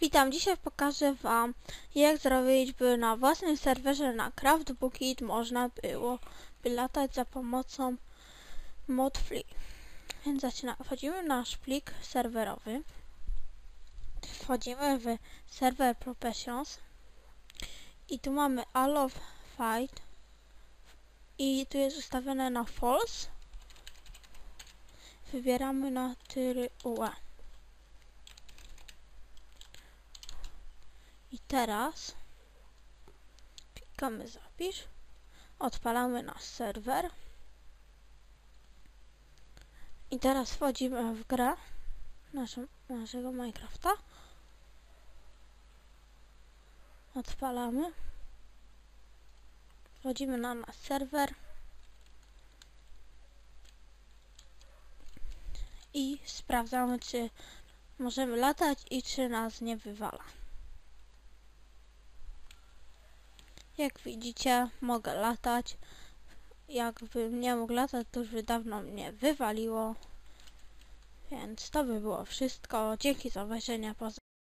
Witam, dzisiaj pokażę Wam jak zrobić, by na własnym serwerze na CraftBookit można było by latać za pomocą modfree. Więc zaczynamy. Wchodzimy w nasz plik serwerowy. Wchodzimy w server professions i tu mamy all of fight i tu jest ustawione na false. Wybieramy na tyry UE. Teraz klikamy zapisz, odpalamy nasz serwer i teraz wchodzimy w grę naszą, naszego Minecrafta. Odpalamy. Wchodzimy na nasz serwer. I sprawdzamy, czy możemy latać i czy nas nie wywala. Jak widzicie, mogę latać. Jakbym nie mógł latać, to już by dawno mnie wywaliło. Więc to by było wszystko. Dzięki za obejrzenie. Pozdrawiam.